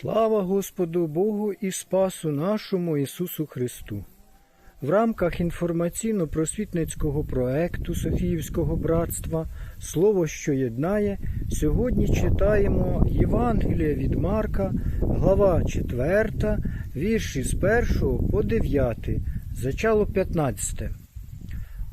Слава Господу Богу і Спасу нашому Ісусу Христу! В рамках інформаційно-просвітницького проекту Софіївського братства Слово, що єднає, сьогодні читаємо Євангелія від Марка, глава 4, вірші з 1 по 9, зачало 15.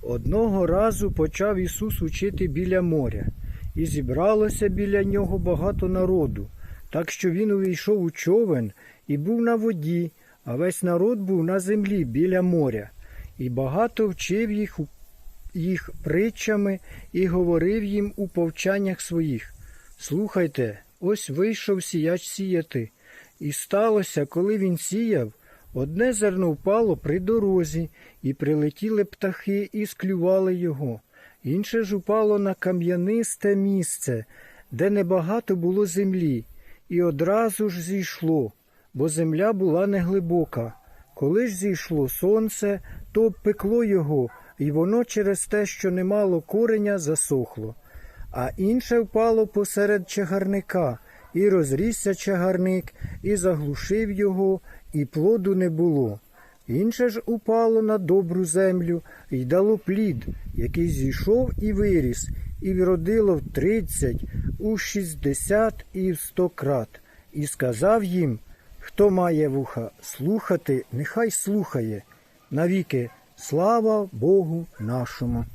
Одного разу почав Ісус учити біля моря, і зібралося біля нього багато народу, так що він увійшов у човен і був на воді, а весь народ був на землі біля моря, і багато вчив їх, їх притчами і говорив їм у повчаннях своїх. Слухайте, ось вийшов сіяч сіяти. І сталося, коли він сіяв, одне зерно впало при дорозі, і прилетіли птахи і склювали його. Інше ж упало на кам'янисте місце, де небагато було землі, і одразу ж зійшло, бо земля була неглибока. Коли ж зійшло сонце, то обпекло його, і воно через те, що не мало кореня, засохло. А інше впало посеред чагарника, і розрісся чагарник, і заглушив його, і плоду не було. Інше ж упало на добру землю і дало плід, який зійшов і виріс, і вродило в тридцять, у шістдесят і в сто крат. І сказав їм, хто має вуха слухати, нехай слухає. Навіки слава Богу нашому.